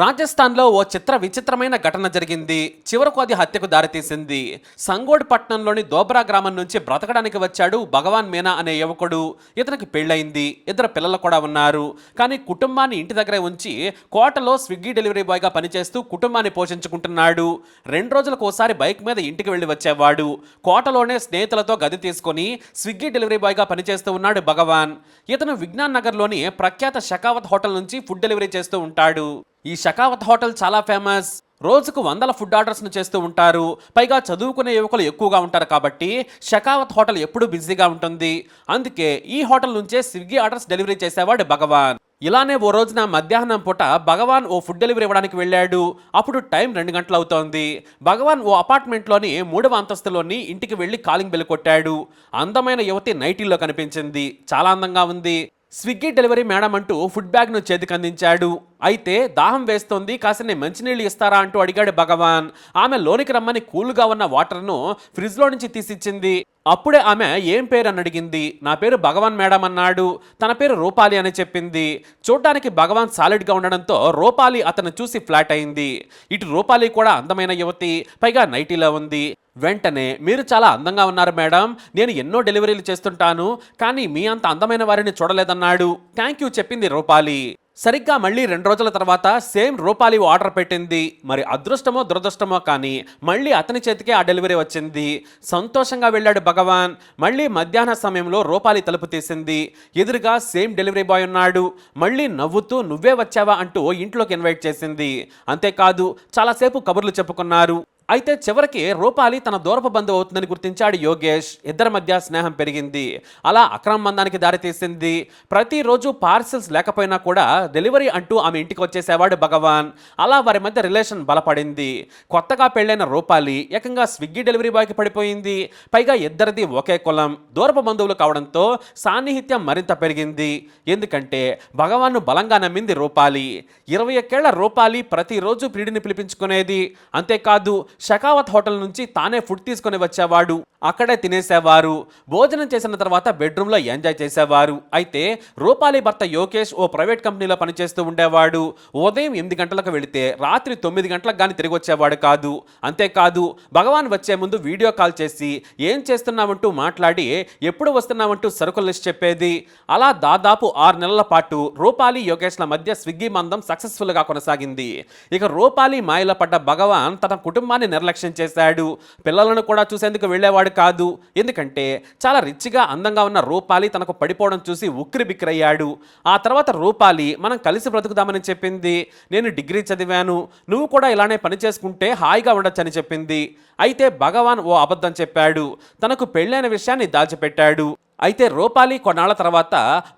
రాజస్థాన్లో ఓ చిత్ర విచిత్రమైన ఘటన జరిగింది. చివరకు అది హత్యకు దారితీసింది. సంగోడ్ పట్టణంలోని దోబ్రా గ్రామం నుంచి బ్రతకడానికి వచ్చాడు భగవాన్ మీనా అనే యువకుడు. ఇతనికి పెళ్ళయింది. ఇద్దరు పిల్లలు కూడా ఉన్నారు. కానీ కుటుంబాన్ని ఇంటి దగ్గరే ఉంచి కోటలో స్విగ్గీ డెలివరీ బాయ్గా పనిచేస్తూ కుటుంబాన్ని పోషించుకుంటున్నాడు. రెండు రోజులకు ఒకసారి బైక్ మీద ఇంటికి వెళ్ళి వచ్చేవాడు. కోటలోనే స్నేహితులతో గది తీసుకొని స్విగ్గీ డెలివరీ బాయ్గా పనిచేస్తూ ఉన్నాడు భగవాన్. ఇతను విజ్ఞాన్ నగర్లోని ప్రఖ్యాత షకావత్ హోటల్ నుంచి ఫుడ్ డెలివరీ చేస్తూ ఉంటాడు. ఈ షకావత్ హోటల్ చాలా ఫేమస్. రోజుకు వందల ఫుడ్ ఆర్డర్స్ను చేస్తూ ఉంటారు. పైగా చదువుకునే యువకులు ఎక్కువగా ఉంటారు కాబట్టి షకావత్ హోటల్ ఎప్పుడూ బిజీగా ఉంటుంది. అందుకే ఈ హోటల్ నుంచే స్విగ్గీ ఆర్డర్స్ డెలివరీ చేసేవాడు భగవాన్. ఇలానే ఓ రోజున మధ్యాహ్నం పూట భగవాన్ ఓ ఫుడ్ డెలివరీ ఇవ్వడానికి వెళ్ళాడు. అప్పుడు టైం రెండు గంటలు అవుతోంది. భగవాన్ ఓ అపార్ట్మెంట్లోని మూడవ అంతస్తులోని ఇంటికి వెళ్ళి కాలింగ్ బెల్ కొట్టాడు. అందమైన యువతి నైటీల్లో కనిపించింది. చాలా అందంగా ఉంది. స్విగ్గీ డెలివరీ మేడం అంటూ ఫుడ్ బ్యాగ్ను చేతికి అందించాడు. అయితే దాహం వేస్తోంది కాసిన మంచినీళ్ళు ఇస్తారా అంటూ అడిగాడు భగవాన్. ఆమె లోనికి రమ్మని కూల్గా ఉన్న వాటర్ను ఫ్రిడ్జ్లో నుంచి తీసిచ్చింది. అప్పుడే ఆమె ఏం పేరు అని అడిగింది నా పేరు భగవాన్ మేడం అన్నాడు. తన పేరు రూపాలి అని చెప్పింది. చూడటానికి భగవాన్ సాలిడ్గా ఉండడంతో రూపాలి అతను చూసి ఫ్లాట్ అయింది. ఇటు రూపాలి కూడా అందమైన యువతి పైగా నైటీలో ఉంది. వెంటనే మీరు చాలా అందంగా ఉన్నారు మేడం. నేను ఎన్నో డెలివరీలు చేస్తుంటాను. కానీ మీ అంత అందమైన వారిని చూడలేదన్నాడు. థ్యాంక్ యూ చెప్పింది రూపాలి. సరిగ్గా మళ్ళీ రెండు రోజుల తర్వాత సేమ్ రూపాలి ఆర్డర్ పెట్టింది. మరి అదృష్టమో దురదృష్టమో కానీ మళ్ళీ అతని చేతికే ఆ డెలివరీ వచ్చింది. సంతోషంగా వెళ్ళాడు భగవాన్. మళ్ళీ మధ్యాహ్న సమయంలో రూపాలి తలుపు తీసింది. ఎదురుగా సేమ్ డెలివరీ బాయ్ ఉన్నాడు. మళ్ళీ నవ్వుతూ నువ్వే వచ్చావా? అంటూ ఇంట్లోకి ఇన్వైట్ చేసింది. అంతేకాదు చాలాసేపు కబుర్లు చెప్పుకున్నారు. అయితే చివరికి రూపాలి తన దూరపు బంధువు అవుతుందని గుర్తించాడు యోగేష్. ఇద్దరి మధ్య స్నేహం పెరిగింది. అలా అక్రమ బంధానికి దారితీసింది ప్రతిరోజు పార్సిల్స్ లేకపోయినా కూడా డెలివరీ అంటూ ఆమె ఇంటికి వచ్చేసేవాడు భగవాన్. అలా వారి మధ్య రిలేషన్ బలపడింది. కొత్తగా పెళ్ళైన రూపాలి ఏకంగా స్విగ్గీ డెలివరీ బాయ్కి పడిపోయింది. పైగా ఇద్దరిది ఒకే కులం. దూరపు బంధువులు కావడంతో సాన్నిహిత్యం మరింత పెరిగింది. ఎందుకంటే భగవాన్ను బలంగా నమ్మింది రూపాలి. ఇరవై ఒక్కేళ్ళ రూపాలి ప్రతిరోజు ప్రియుడిని పిలిపించుకునేది. అంతేకాదు షకావత్ హోటల్ నుంచి తానే ఫుడ్ తీసుకొని వచ్చేవాడు. అక్కడే తినేసేవారు. భోజనం చేసిన తర్వాత బెడ్రూమ్లో ఎంజాయ్ చేసేవారు. అయితే రూపాలి భర్త యోకేష్ ఓ ప్రైవేట్ కంపెనీలో పనిచేస్తూ ఉండేవాడు. ఉదయం ఎనిమిది గంటలకు వెళితే రాత్రి తొమ్మిది గంటలకు కానీ తిరిగి వచ్చేవాడు కాదు. అంతేకాదు భగవాన్ వచ్చే ముందు వీడియో కాల్ చేసి ఏం చేస్తున్నామంటూ మాట్లాడి ఎప్పుడు వస్తున్నామంటూ సరుకుల లిస్ట్ చెప్పేది. అలా దాదాపు ఆరు నెలల పాటు రూపాలి యోగేష్ల మధ్య స్విగ్గీ మందం సక్సెస్ఫుల్గా కొనసాగింది. ఇక రూపాలి మాయలో పడ్డ భగవాన్ తన కుటుంబాన్ని నిర్లక్ష్యం చేశాడు. పిల్లలను కూడా చూసేందుకు వెళ్ళేవాడు కాదు. ఎందుకంటే చాలా రిచ్గా అందంగా ఉన్న రూపాలి తనకు పడిపోవడం చూసి ఉక్కిరి బిక్కిరయ్యాడు ఆ తర్వాత రూపాలి మనం కలిసి బ్రతుకుదామని చెప్పింది. నేను డిగ్రీ చదివాను. నువ్వు కూడా ఇలానే పని చేసుకుంటే హాయిగా ఉండొచ్చని చెప్పింది. అయితే భగవాన్ ఓ అబద్ధం చెప్పాడు. తనకు పెళ్ళైన విషయాన్ని దాచిపెట్టాడు. అయితే రూపాలి కొన్నాళ్ళ తర్వాత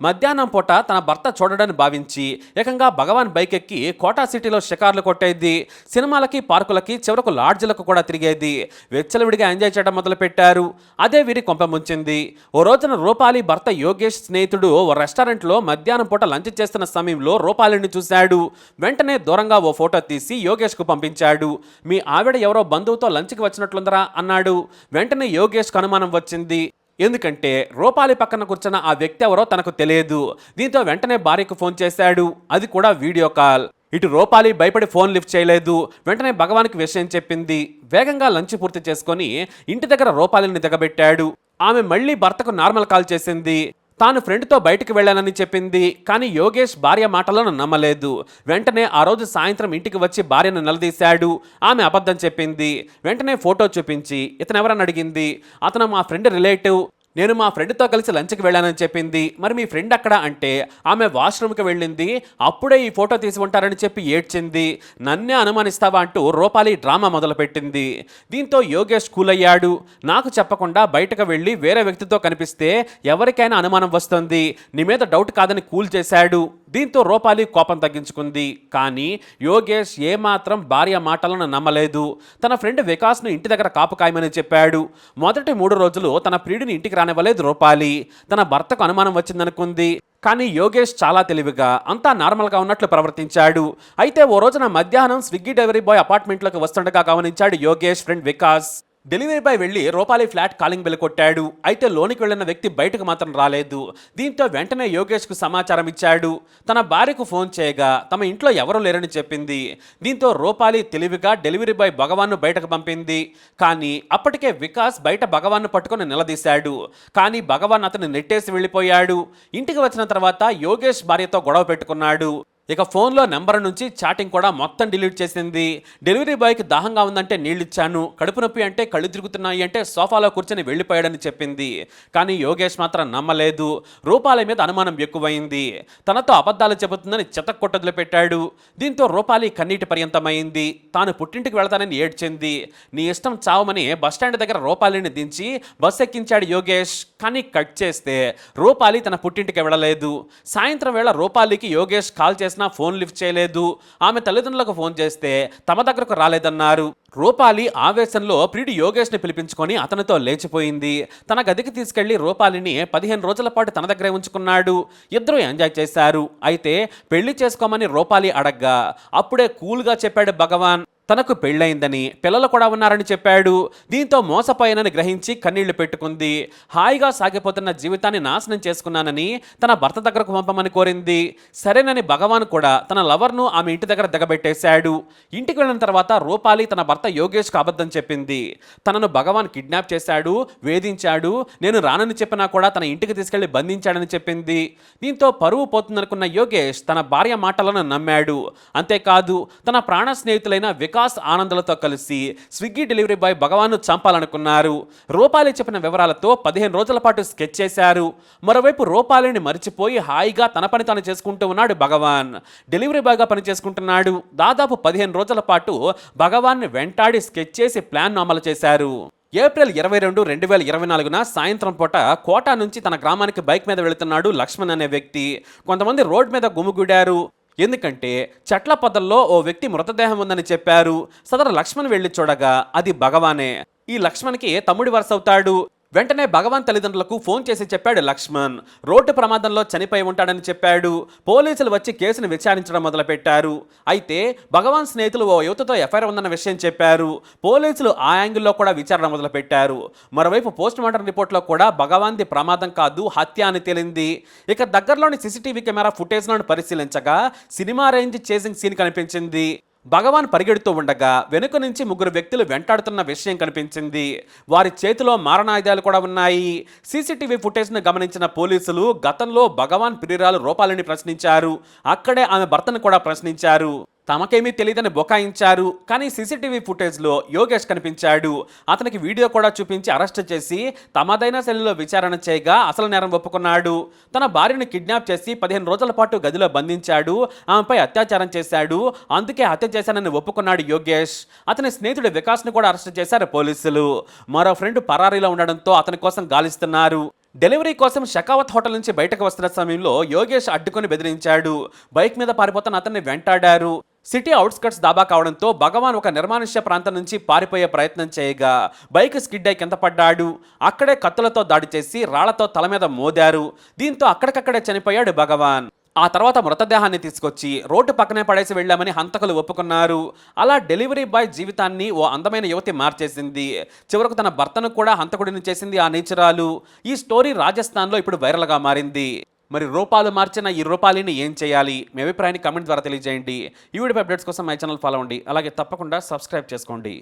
మధ్యాహ్నం పూట తన భర్త చూడడని భావించి ఏకంగా భగవాన్ బైక్ ఎక్కి కోటా సిటీలో షికార్లు కొట్టేది. సినిమాలకి పార్కులకి చివరకు లాడ్జ్లకు కూడా తిరిగేది. వెచ్చలవిడిగా ఎంజాయ్ చేయడం మొదలుపెట్టారు. అదే వీరి కొంప ముంచింది. ఓ రోజున రూపాలి భర్త యోగేష్ స్నేహితుడు ఓ రెస్టారెంట్లో మధ్యాహ్నం పూట లంచ్ చేస్తున్న సమయంలో రూపాలిని చూశాడు. వెంటనే దూరంగా ఓ ఫోటో తీసి యోగేష్కు పంపించాడు. మీ ఆవిడ ఎవరో బంధువుతో లంచ్కి వచ్చినట్లుందరా అన్నాడు. వెంటనే యోగేష్కు అనుమానం వచ్చింది. ఎందుకంటే రూపాలి పక్కన కూర్చున్న ఆ వ్యక్తి ఎవరో తనకు తెలియదు. దీంతో వెంటనే భార్యకు ఫోన్ చేశాడు. అది కూడా వీడియో కాల్. ఇటు రూపాలి భయపడి ఫోన్ లిఫ్ట్ చేయలేదు. వెంటనే భగవాన్కి విషయం చెప్పింది. వేగంగా లంచ్ పూర్తి చేసుకొని ఇంటి దగ్గర రూపాలిని దిగబెట్టాడు. ఆమె మళ్ళీ భర్తకు నార్మల్ కాల్ చేసింది. తాను ఫ్రెండ్తో బయటికి వెళ్ళానని చెప్పింది కానీ యోగేష్ భార్య మాటలను నమ్మలేదు. వెంటనే ఆ రోజు సాయంత్రం ఇంటికి వచ్చి భార్యను నిలదీశాడు. ఆమె అబద్ధం చెప్పింది. వెంటనే ఫోటో చూపించి ఇతను ఎవరని అడిగింది. అతను మా ఫ్రెండ్ రిలేటివ్ నేను మా ఫ్రెండ్తో కలిసి లంచ్కి వెళ్ళానని చెప్పింది. మరి మీ ఫ్రెండ్ అక్కడ అంటే ఆమె వాష్రూమ్కి వెళ్ళింది. అప్పుడే ఈ ఫోటో తీసి ఉంటారని చెప్పి ఏడ్చింది. నన్నే అనుమానిస్తావా అంటూ రూపాలి డ్రామా మొదలుపెట్టింది. దీంతో యోగేష్ కూల్ అయ్యాడు. నాకు చెప్పకుండా బయటకు వెళ్ళి వేరే వ్యక్తితో కనిపిస్తే ఎవరికైనా అనుమానం వస్తుంది. నీ మీద డౌట్ కాదని కూల్ చేశాడు. దీంతో రూపాలి కోపం తగ్గించుకుంది. కానీ యోగేష్ ఏమాత్రం భార్య మాటలను నమ్మలేదు. తన ఫ్రెండ్ వికాస్ను ఇంటి దగ్గర కాపు కాయమని చెప్పాడు. మొదటి మూడు రోజులు తన ప్రియుడిని ఇంటికి రానివ్వలేదు రూపాలి. తన భర్తకు అనుమానం వచ్చిందనుకుంది. కానీ యోగేష్ చాలా తెలివిగా అంతా నార్మల్గా ఉన్నట్లు ప్రవర్తించాడు. అయితే ఓ రోజున మధ్యాహ్నం స్విగ్గీ డెలివరీ బాయ్ అపార్ట్మెంట్లోకి వస్తుండగా గమనించాడు Yogesh friend Vikas. Delivery boy వెళ్ళి రూపాలి ఫ్లాట్ కాలింగ్ బెల్ కొట్టాడు. అయితే లోనికి వెళ్ళిన వ్యక్తి బయటకు మాత్రం రాలేదు. దీంతో వెంటనే యోగేష్కు సమాచారం ఇచ్చాడు. తన భార్యకు ఫోన్ చేయగా తమ ఇంట్లో ఎవరూ లేరని చెప్పింది. దీంతో రూపాలి తెలివిగా డెలివరీ బాయ్ భగవాన్ను బయటకు పంపింది. కానీ అప్పటికే వికాస్ బయట భగవాన్ను పట్టుకొని నిలదీశాడు. కానీ భగవాన్ అతన్ని నెట్టేసి వెళ్ళిపోయాడు. ఇంటికి వచ్చిన తర్వాత యోగేష్ భార్యతో గొడవ పెట్టుకున్నాడు. ఇక ఫోన్లో నెంబర్ నుంచి చాటింగ్ కూడా మొత్తం డిలీట్ చేసింది. డెలివరీ బాయ్కి దాహంగా ఉందంటే నీళ్ళు ఇచ్చాను కడుపు నొప్పి అంటే కళ్ళు తిరుగుతున్నాయి అంటే సోఫాలో కూర్చొని వెళ్ళిపోయాడని చెప్పింది. కానీ యోగేష్ మాత్రం నమ్మలేదు. రూపాలి మీద అనుమానం ఎక్కువైంది. తనతో అబద్ధాలు చెబుతుందని చెతక్కొట్టదులు పెట్టాడు. దీంతో రూపాలి కన్నీటి పర్యంతమైంది. తాను పుట్టింటికి వెళతానని ఏడ్చింది. నీ ఇష్టం చావమని బస్టాండ్ దగ్గర రూపాలిని దించి బస్ ఎక్కించాడు యోగేష్. కానీ కట్ చేస్తే రూపాలి తన పుట్టింటికి వెళ్ళలేదు. సాయంత్రం వేళ రూపాలికి యోగేష్ కాల్ చేసినా ఫోన్ లిఫ్ట్ చేయలేదు. ఆమె తల్లిదండ్రులకు ఫోన్ చేస్తే తమ దగ్గరకు రాలేదన్నారు. రూపాలి ఆవేశంలో ప్రియుడి యోగేష్ని పిలిపించుకొని అతనితో లేచిపోయింది. తన గదికి తీసుకెళ్ళి రూపాలిని పదిహేను రోజుల పాటు తన దగ్గరే ఉంచుకున్నాడు. ఇద్దరు ఎంజాయ్ చేశారు. అయితే పెళ్ళి చేసుకోమని రూపాలి అడగ్గా అప్పుడే కూల్గా చెప్పాడు భగవాన్. తనకు పెళ్ళయిందని పిల్లలు కూడా ఉన్నారని చెప్పాడు. దీంతో మోసపోయానని గ్రహించి కన్నీళ్ళు పెట్టుకుంది. హాయిగా సాగిపోతున్న జీవితాన్ని నాశనం చేసుకున్నానని తన భర్త దగ్గరకు పంపమని కోరింది. సరేనని భగవాన్ కూడా తన లవర్ను ఆమె ఇంటి దగ్గర దిగబెట్టేశాడు. ఇంటికి వెళ్ళిన తర్వాత రూపాలి తన భర్త యోగేష్కు అబద్ధం చెప్పింది. తనను భగవాన్ కిడ్నాప్ చేశాడు వేధించాడు నేను రానని చెప్పినా కూడా తన ఇంటికి తీసుకెళ్ళి బంధించాడని చెప్పింది. దీంతో పరువు పోతుందనుకున్న యోగేష్ తన భార్య మాటలను నమ్మాడు. అంతేకాదు తన ప్రాణ స్నేహితులైన వికాస్ ఆనందులతో కలిసి స్విగ్గీ డెలివరీ బాయ్ భగవాన్ను చంపాలనుకున్నారు. రూపాలి చెప్పిన వివరాలతో పదిహేను రోజుల పాటు స్కెచ్ చేశారు. మరోవైపు రూపాలిని మరిచిపోయి హాయిగా తన పని తాను చేసుకుంటూ ఉన్నాడు భగవాన్. డెలివరీ బాయ్గా పని చేసుకుంటున్నాడు. దాదాపు పదిహేను రోజుల పాటు భగవాన్ని వెంటాడి స్కెచ్ చేసి ప్లాన్ అమలు చేశారు. ఏప్రిల్ ఇరవై రెండు రెండు వేల ఇరవై నాలుగున సాయంత్రం పూట కోటా నుంచి తన గ్రామానికి బైక్ మీద వెళుతున్నాడు లక్ష్మణ్ అనే వ్యక్తి. కొంతమంది రోడ్ మీద గుమిగూడారు. ఎందుకంటే చెట్ల పొదల్లో ఓ వ్యక్తి మృతదేహం ఉందని చెప్పారు. సదరు లక్ష్మణ్ వెళ్ళి చూడగా అది భగవానే. ఈ లక్ష్మణ్కి తమ్ముడి వరుస అవుతాడు వెంటనే భగవాన్ తల్లిదండ్రులకు ఫోన్ చేసి చెప్పాడు లక్ష్మణ్ రోడ్డు ప్రమాదంలో చనిపోయి ఉంటాడని చెప్పాడు. పోలీసులు వచ్చి కేసును విచారించడం మొదలుపెట్టారు. అయితే భగవాన్ స్నేహితులు ఓ యువతతో ఎఫ్ఐఆర్ ఉందన్న విషయం చెప్పారు. పోలీసులు ఆ యాంగిల్లో కూడా విచారణ మొదలుపెట్టారు. మరోవైపు పోస్ట్ మార్టం రిపోర్ట్లో కూడా భగవాన్ది ప్రమాదం కాదు హత్య అని తేలింది. ఇక దగ్గరలోని సీసీటీవీ కెమెరా ఫుటేజ్లను పరిశీలించగా సినిమా రేంజ్ చేసింగ్ సీన్ కనిపించింది. భగవాన్ పరిగెడుతూ ఉండగా వెనుక నుంచి ముగ్గురు వ్యక్తులు వెంటాడుతున్న విషయం కనిపించింది. వారి చేతిలో మారణాయుధాలు కూడా ఉన్నాయి. సీసీటీవీ ఫుటేజ్ను గమనించిన పోలీసులు గతంలో భగవాన్ ప్రియురాలు రూపాలని ప్రశ్నించారు. అక్కడే ఆమె భర్తను కూడా ప్రశ్నించారు. తమకేమీ తెలియదని బొకాయించారు. కానీ సీసీటీవీ ఫుటేజ్లో యోగేష్ కనిపించాడు. అతనికి వీడియో కూడా చూపించి అరెస్ట్ చేసి తమదైన శైలిలో విచారణ చేయగా అసలు నేరం ఒప్పుకున్నాడు. తన భార్యను కిడ్నాప్ చేసి పదిహేను రోజుల పాటు గదిలో బంధించాడు. ఆమెపై అత్యాచారం చేశాడు. అందుకే హత్య చేశానని ఒప్పుకున్నాడు యోగేష్. అతని స్నేహితుడు వికాస్ను కూడా అరెస్ట్ చేశారు పోలీసులు. మరో ఫ్రెండ్ పరారీలో ఉండడంతో అతని కోసం గాలిస్తున్నారు. డెలివరీ కోసం షకావత్ హోటల్ నుంచి బయటకు వస్తున్న సమయంలో యోగేష్ అడ్డుకొని బెదిరించాడు. బైక్ మీద పారిపోతున్న అతన్ని వెంటాడారు. సిటీ అవుట్స్కట్స్ దాబా కావడంతో భగవాన్ ఒక నిర్మానుష్య ప్రాంతం నుంచి పారిపోయే ప్రయత్నం చేయగా బైక్ స్కిడ్ అయి కింద పడ్డాడు. అక్కడే కత్తులతో దాడి చేసి రాళ్ళతో తల మీద మోదారు. దీంతో అక్కడికక్కడే చనిపోయాడు భగవాన్. ఆ తర్వాత మృతదేహాన్ని తీసుకొచ్చి రోడ్డు పక్కనే పడేసి వెళ్ళామని హంతకులు ఒప్పుకున్నారు. అలా డెలివరీ బాయ్ జీవితాన్ని ఓ అందమైన యువతి మార్చేసింది. చివరకు తన భర్తను కూడా హంతకుడిని చేసింది ఆ నేచురాలు. ఈ స్టోరీ రాజస్థాన్లో ఇప్పుడు వైరల్గా మారింది. మరి రూపాలు మార్చిన ఈ రూపాలని ఏం చేయాలి? మీ అభిప్రాయాన్ని కమెంట్ ద్వారా తెలియజేయండి. ఈ వీడియో అప్డేట్స్ కోసం మై ఛానల్ ఫాలో అవ్వండి అలాగే తప్పకుండా సబ్స్క్రైబ్ చేసుకోండి.